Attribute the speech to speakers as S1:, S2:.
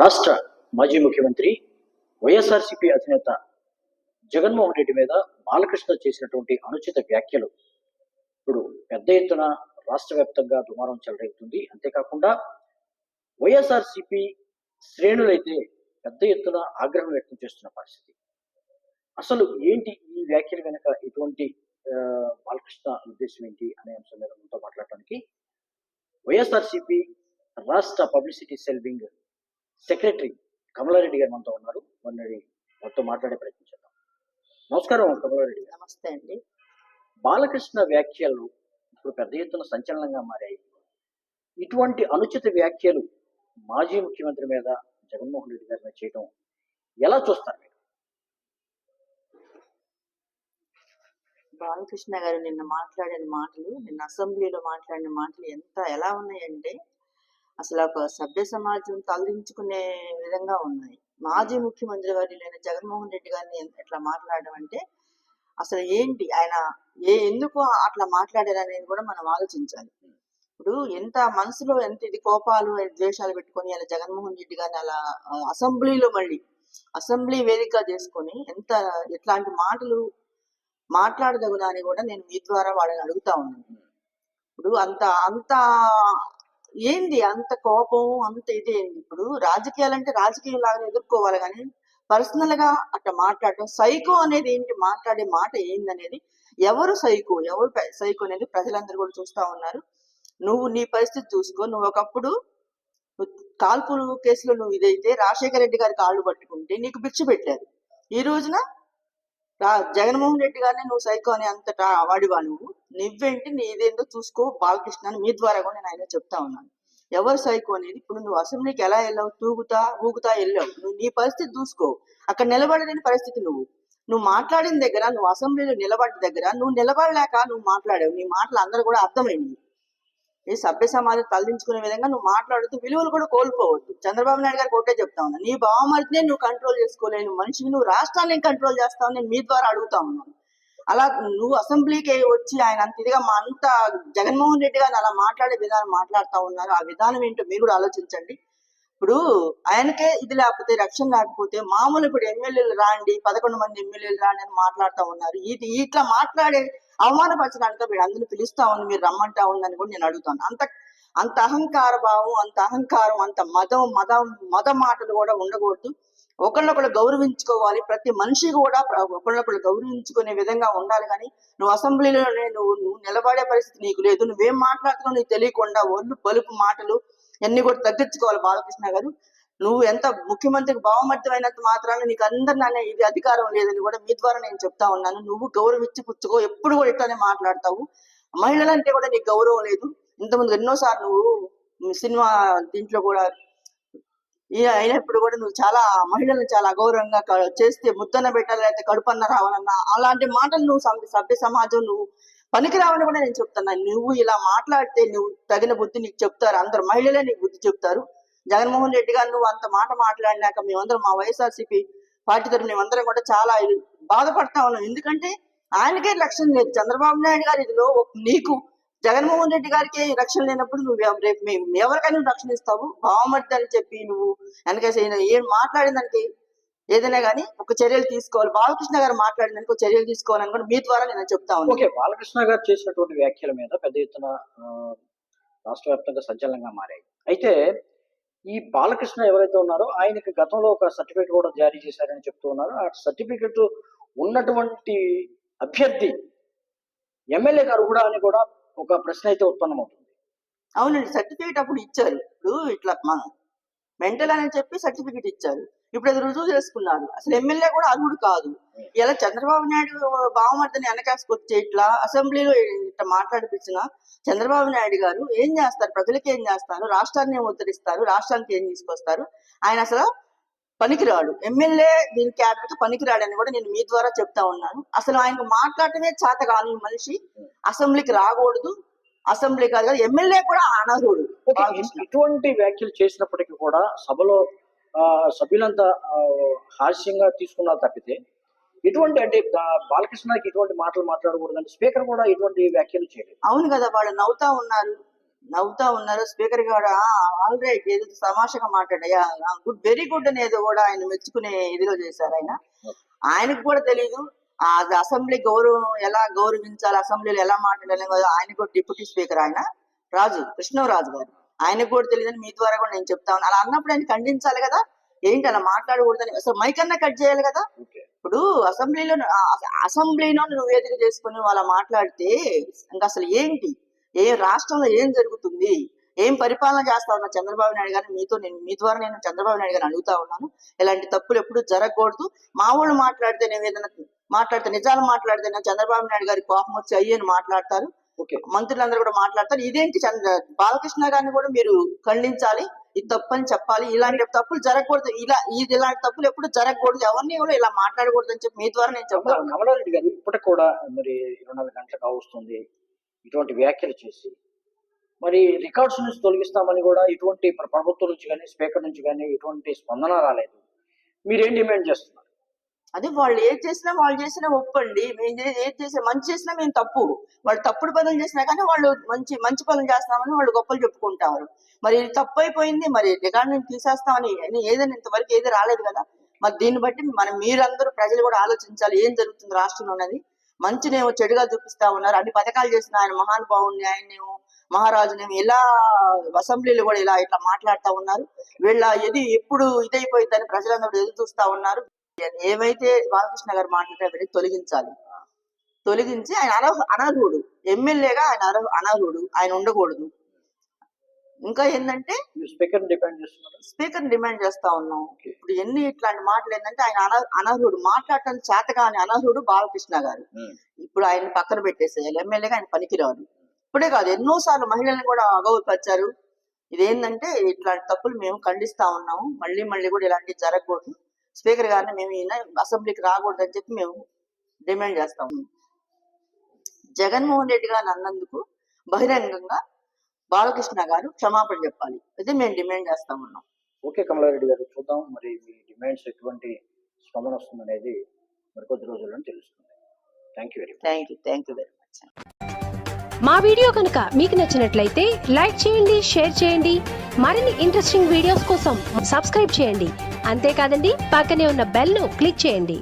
S1: రాష్ట్ర మాజీ ముఖ్యమంత్రి వైఎస్ఆర్సీపీ అధినేత జగన్మోహన్ రెడ్డి మీద బాలకృష్ణ చేసినటువంటి అనుచిత వ్యాఖ్యలు. ఇప్పుడు పెద్ద ఎత్తున రాష్ట్ర వ్యాప్తంగా దుమారం చెలరేగుతుంది. అంతేకాకుండా వైఎస్ఆర్సీపీ శ్రేణులైతే పెద్ద ఎత్తున ఆగ్రహం వ్యక్తం చేస్తున్న పరిస్థితి. అసలు ఏంటి ఈ వ్యాఖ్యల వెనుక ఎటువంటి బాలకృష్ణ ఉద్దేశం ఏంటి అనే అంశం మీద మనతో మాట్లాడటానికి వైఎస్ఆర్సీపీ రాష్ట్ర publicity cell wing secretary Kamalareddy garu మనతో ఉన్నారు. మరి మనతో మాట్లాడే ప్రయత్నం చేద్దాం. నమస్కారం కమలారెడ్డి గారు.
S2: నమస్తే అండి.
S1: బాలకృష్ణ వ్యాఖ్యలు ఇప్పుడు పెద్ద ఎత్తున సంచలనంగా మారాయి. ఇటువంటి అనుచిత వ్యాఖ్యలు మాజీ ముఖ్యమంత్రి మీద జగన్మోహన్ రెడ్డి గారి మీద చేయడం ఎలా చూస్తారు మీరు?
S2: బాలకృష్ణ గారు నిన్న మాట్లాడిన మాటలు నిన్న అసెంబ్లీలో మాట్లాడిన మాటలు ఎంత ఎలా ఉన్నాయంటే అసలు ఒక సభ్య సమాజం తలదించుకునే విధంగా ఉన్నాయి. మాజీ ముఖ్యమంత్రి గారు లేని జగన్మోహన్ రెడ్డి గారిని ఎట్లా మాట్లాడడం అంటే అసలు ఏంటి ఆయన ఏ ఎందుకు అట్లా మాట్లాడారు అనేది కూడా మనం ఆలోచించాలి. ఇప్పుడు ఎంత మనసులో ఎంత ఇది కోపాలు ద్వేషాలు పెట్టుకొని అలా జగన్మోహన్ రెడ్డి గారిని అలా అసెంబ్లీలో మళ్ళీ అసెంబ్లీ వేదికగా చేసుకొని ఎంత ఎట్లాంటి మాటలు మాట్లాడదగునా అని కూడా నేను మీ ద్వారా వాళ్ళని అడుగుతా ఉన్నాను. ఇప్పుడు అంత అంత ఏంది అంత కోపం అంత ఇది ఏంది? ఇప్పుడు రాజకీయాలంటే రాజకీయం లాగా ఎదుర్కోవాలి కానీ పర్సనల్గా అట్లా మాట్లాడటం సైకో అనేది ఏంటి? మాట్లాడే మాట ఏందనేది ఎవరు సైకో? ఎవరు సైకో అనేది ప్రజలందరూ కూడా చూస్తా ఉన్నారు. నువ్వు నీ పరిస్థితి చూసుకో. నువ్వు ఒకప్పుడు కాల్పులు కేసులో నువ్వు ఇదైతే రాజశేఖర రెడ్డి గారి కాళ్ళు పట్టుకుంటే నీకు పిచ్చి పెట్టారు. ఈ రోజున రా- జగన్మోహన్ రెడ్డి గారిని నువ్వు సైకో అని అంతటా అవాడివా నువ్వు? నువ్వేంటి నీదేంటో చూసుకో బాలకృష్ణ అని మీ ద్వారా కూడా నేను ఆయన చెప్తా ఉన్నాను. ఎవరు సైకో అనేది ఇప్పుడు నువ్వు అసెంబ్లీకి ఎలా వెళ్ళావు? తూగుతా ఊగుతా వెళ్ళావు. నువ్వు నీ పరిస్థితి చూసుకో. అక్కడ నిలబడలేని పరిస్థితి నువ్వు. నువ్వు మాట్లాడిన దగ్గర నువ్వు అసెంబ్లీలో నిలబడ్డ దగ్గర నువ్వు నిలబడలేక నువ్వు మాట్లాడావు. నీ మాటలు అందరూ కూడా అర్థమైంది. ఈ సభ్య సమాజం తలదించుకునే విధంగా నువ్వు మాట్లాడుతూ విలువలు కూడా కోల్పోవద్దు. చంద్రబాబు నాయుడు గారికి ఒకటే చెప్తా ఉన్నా. నీ భావమర్తినే నువ్వు కంట్రోల్ చేసుకోలేని మనిషిని నువ్వు రాష్ట్రాన్ని కంట్రోల్ చేస్తావు నేను మీ ద్వారా అడుగుతా ఉన్నాను. అలా నువ్వు అసెంబ్లీకి వచ్చి ఆయన అంత ఇదిగా మా అంత జగన్మోహన్ రెడ్డి గారు అలా మాట్లాడే విధానం మాట్లాడుతా ఉన్నారు. ఆ విధానం ఏంటో మీరు కూడా ఆలోచించండి. ఇప్పుడు ఆయనకే ఇది లేకపోతే రక్షణ లేకపోతే మామూలు ఇప్పుడు ఎమ్మెల్యేలు రాండి పదకొండు మంది ఎమ్మెల్యేలు రాండి అని మాట్లాడుతూ ఉన్నారు. ఇది ఇట్లా మాట్లాడే అవమానపరచడానికి మీరు అందరిని పిలుస్తా ఉంది మీరు రమ్మంటా ఉందని కూడా నేను అడుగుతాను. అంత అంత అహంకార భావం అంత అహంకారం అంత మదం మదం మద మాటలు కూడా ఉండకూడదు. ఒకరినొకరు గౌరవించుకోవాలి. ప్రతి మనిషి కూడా ఒకరినొకరు గౌరవించుకునే విధంగా ఉండాలి కానీ నువ్వు అసెంబ్లీలోనే నువ్వు నువ్వు నిలబడే పరిస్థితి నీకు లేదు. నువ్వేం మాట్లాడుతున్నావు నీకు తెలియకుండా ఒళ్ళు పలుపు మాటలు అన్ని కూడా తగ్గించుకోవాలి బాలకృష్ణ గారు. నువ్వు ఎంత ముఖ్యమంత్రికి భావమర్థమైనంత మాత్రాన నీకు అందరినీ ఇది అధికారం లేదని కూడా మీ ద్వారా నేను చెప్తా ఉన్నాను. నువ్వు గౌరవించి పుచ్చుకో ఎప్పుడు కూడా ఇట్లానే మాట్లాడతావు. మహిళలంటే కూడా నీకు గౌరవం లేదు. ఇంతకుముందు ఎన్నోసార్లు నువ్వు సినిమా దీంట్లో కూడా అయినప్పుడు కూడా నువ్వు చాలా మహిళలను చాలా అగౌరవంగా చేస్తే ముద్దన్న పెట్టాలి కడుపన్న రావాలన్నా అలాంటి మాటలు నువ్వు సభ్య సమాజం నువ్వు పనికి రావని కూడా నేను చెప్తున్నా. నువ్వు ఇలా మాట్లాడితే నువ్వు తగిన బుద్ధి నీకు చెప్తారు. అందరు మహిళలే నీకు బుద్ధి చెప్తారు. జగన్మోహన్ రెడ్డి గారు నువ్వు అంత మాట మాట్లాడినాక మేమందరం మా వైఎస్ఆర్సీపీ పార్టీ తరఫున మేమందరం కూడా చాలా బాధపడతా ఉన్నాం. ఎందుకంటే ఆయనకే లక్ష్యం లేదు. చంద్రబాబు నాయుడు గారి ఇదిలో నీకు జగన్మోహన్ రెడ్డి గారికి రక్షణ లేనప్పుడు నువ్వు రేపు మేము ఎవరికైనా నువ్వు రక్షణ ఇస్తావు. బావమర్ది అని చెప్పి నువ్వు వెనకేసి ఏం మాట్లాడిన దానికి ఏదైనా కానీ ఒక చర్యలు తీసుకోవాలి. బాలకృష్ణ గారు మాట్లాడినందుకు ఒక చర్యలు తీసుకోవాలని కూడా మీ ద్వారా నేను చెప్తా ఉన్నాను
S1: ఓకే బాలకృష్ణ గారు చేసినటువంటి వ్యాఖ్యల మీద పెద్ద ఎత్తున రాష్ట్ర వ్యాప్తంగా సంచలనంగా మారాయి. అయితే ఈ బాలకృష్ణ ఎవరైతే ఉన్నారో ఆయనకి గతంలో ఒక సర్టిఫికేట్ కూడా జారీ చేశారని చెప్తూ ఉన్నారు. ఆ సర్టిఫికేట్ ఉన్నటువంటి అభ్యర్థి ఎమ్మెల్యే గారు కూడా అని కూడా ఒక ప్రశ్న అయితే ఉత్పన్నమవుతుంది.
S2: అవునండి సర్టిఫికేట్ అప్పుడు ఇచ్చారు. ఇప్పుడు ఇట్లా మెంటల్ అని చెప్పి సర్టిఫికేట్ ఇచ్చారు. ఇప్పుడు అది రుజువు చేసుకున్నారు. అసలు ఎమ్మెల్యే కూడా అర్హుడు కాదు. ఇలా చంద్రబాబు నాయుడు బావమర్దని వెనకాసుకొచ్చి ఇట్లా అసెంబ్లీలో ఇట్లా మాట్లాడిపించిన చంద్రబాబు నాయుడు గారు ఏం చేస్తారు? ప్రజలకి ఏం చేస్తారు? రాష్ట్రాన్ని ఏం ఉద్ధరిస్తారు? రాష్ట్రానికి ఏం తీసుకొస్తారు? ఆయన అసలు పనికిరాడు. ఎమ్మెల్యే దీని క్యాడర్కి పనికిరాడు అని కూడా నేను మీ ద్వారా చెప్తా ఉన్నాను. అసలు ఆయనకు మాట్లాడటమే చేత కాని మనిషి అసెంబ్లీకి రాకూడదు. అసెంబ్లీ కాదు కదా ఎమ్మెల్యే కూడా అనర్హుడు.
S1: ఇటువంటి వ్యాఖ్యలు చేసినప్పటికీ కూడా సభలో సభ్యులంతా హాస్యంగా తీసుకున్నారు తప్పితే ఎటువంటి అంటే బాలకృష్ణకి ఇటువంటి మాటలు మాట్లాడకూడదు అంటే స్పీకర్ కూడా ఇటువంటి వ్యాఖ్యలు చేయలేదు.
S2: అవును కదా వాళ్ళు నవ్వుతా ఉన్నారు. నవ్వుతా ఉన్నారు. స్పీకర్ కూడా ఆల్ రైట్ ఏదో తమాషగా మాట్లాడయా? గుడ్ వెరీ గుడ్ అనేది కూడా ఆయన మెచ్చుకునే ఇదిలో చేశారు ఆయన. ఆయనకు కూడా తెలియదు ఆ అసెంబ్లీ గౌరవం ఎలా గౌరవించాలి అసెంబ్లీలో ఎలా మాట్లాడాలి కదా ఆయన కూడా డిప్యూటీ స్పీకర్ ఆయన. రాజు కృష్ణరాజు గారు. ఆయనకు కూడా తెలియదని మీ ద్వారా కూడా నేను చెప్తా ఉన్నాను అలా అన్నప్పుడు ఆయన ఖండించాలి కదా? ఏంటి అలా మాట్లాడకూడదని? అసలు మైక్ అన్నా కట్ చేయాలి కదా? ఇప్పుడు అసెంబ్లీలో అసెంబ్లీలో నువ్వు వేదిక చేసుకుని అలా మాట్లాడితే ఇంకా అసలు ఏంటి? ఏ రాష్ట్రంలో ఏం జరుగుతుంది ఏం పరిపాలన చేస్తా ఉన్నా చంద్రబాబు నాయుడు గారిని మీతో నేను మీ ద్వారా నేను చంద్రబాబు నాయుడు గారిని అడుగుతా ఉన్నాను. ఇలాంటి తప్పులు ఎప్పుడు జరగకూడదు. మా వాళ్ళు మాట్లాడితే నేను ఏదైనా మాట్లాడితే నిజాలు మాట్లాడితే నేను చంద్రబాబు నాయుడు గారి కోపం వచ్చి అయ్యని మాట్లాడతారు.
S1: ఓకే.
S2: మంత్రులందరూ కూడా మాట్లాడతారు. ఇదేంటి చంద్ర బాలకృష్ణ గారిని కూడా మీరు ఖండించాలి. ఇది తప్పు అని చెప్పాలి. ఇలాంటి తప్పులు జరగకూడదు. ఇలా ఇది ఇలాంటి తప్పులు ఎప్పుడు జరగకూడదు. ఎవరిని కూడా ఇలా మాట్లాడకూడదు అని చెప్పి మీ ద్వారా నేను చెప్తా
S1: కమల-
S2: ఉన్నాను.
S1: కమలారెడ్డి గారు ఇప్పటికి కూడా మరి ఇరవై నాలుగు గంటలకు కావస్తుంది ఇటువంటి వ్యాఖ్యలు చేసి మరి రికార్డ్స్ నుంచి తొలగిస్తామని కూడా ఇటువంటి ప్రభుత్వం నుంచి కానీ స్పీకర్ నుంచి కానీ ఎటువంటి స్పందన రాలేదు. మీరేం డిమాండ్ చేస్తున్నారు?
S2: అదే వాళ్ళు ఏది చేసినా వాళ్ళు చేసినా ఒప్పండి. మేము ఏది చేసినా మంచి చేసినా మేము తప్పు. వాళ్ళు తప్పుడు పనులు చేసినా కానీ వాళ్ళు మంచి మంచి పనులు చేస్తామని వాళ్ళు గొప్పలు చెప్పుకుంటారు. మరి ఇది తప్పు అయిపోయింది మరి రికార్డు నేను తీసేస్తామని అని ఏదైనా ఇంతవరకు ఏది రాలేదు కదా. మరి దీన్ని బట్టి మనం మీరందరూ ప్రజలు కూడా ఆలోచించాలి. ఏం జరుగుతుంది రాష్ట్రంలో అనేది. మంచినేమో చెడుగా చూపిస్తా ఉన్నారు. అన్ని పథకాలు చేసిన ఆయన మహానుభావుని ఆయన్నేమో మహారాజునేమో ఇలా అసెంబ్లీలు కూడా ఇలా ఇట్లా మాట్లాడుతా ఉన్నారు. వీళ్ళ ఇది ఎప్పుడు ఇదైపోయిందని ప్రజలందరూ ఎదురు చూస్తా ఉన్నారు. ఏమైతే బాలకృష్ణ గారు మాట్లాడే తొలగించాలి. తొలగించి ఆయన అనర్హుడు. ఎమ్మెల్యేగా ఆయన అనర్హుడు. ఆయన ఉండకూడదు. ఇంకా ఏంటంటే
S1: స్పీకర్ డిమాండ్ చేస్తున్నారు.
S2: స్పీకర్ డిమాండ్ చేస్తా ఉన్నాం. ఇప్పుడు ఎన్ని ఇట్లాంటి మాటలు ఏంటంటే ఆయన అన అనర్హుడు. మాట్లాడటం చేతగాని అనర్హుడు బాలకృష్ణ గారు. ఇప్పుడు ఆయన పక్కన పెట్టేసేయాలి. ఎమ్మెల్యేగా ఆయన పనికిరాడు. ఇప్పుడే కాదు ఎన్నో సార్లు మహిళలను కూడా అగౌరపరిచారు ఇదేంటంటే ఇట్లాంటి తప్పులు మేము ఖండిస్తా ఉన్నాము. మళ్ళీ మళ్ళీ కూడా ఇలాంటివి జరగకూడదు. స్పీకర్ గారిని మేము ఈయన అసెంబ్లీకి రాకూడదు అని చెప్పి మేము డిమాండ్ చేస్తాము జగన్మోహన్ రెడ్డి గారిని అన్నందుకు బహిరంగంగా బాలకృష్ణ గారు క్షమాపణ చెప్పాలి. అయితే మేము డిమాండ్ చేస్తా ఉన్నాం.
S1: ఓకే కమలారెడ్డి గారు చూద్దాం మరి మీ డిమాండ్స్ ఎటువంటి స్పందన వస్తుందనేది మరికొద్ది రోజుల్లో తెలుస్తుంది. Thank you very much
S2: thank you thank you very much
S3: మా వీడియో కనుక మీకు నచ్చినట్లయితే లైక్ చేయండి షేర్ చేయండి మరిన్ని ఇంట్రెస్టింగ్ వీడియోస్ కోసం సబ్స్క్రైబ్ చేయండి. అంతేకాదండి పక్కనే ఉన్న బెల్ను క్లిక్ చేయండి.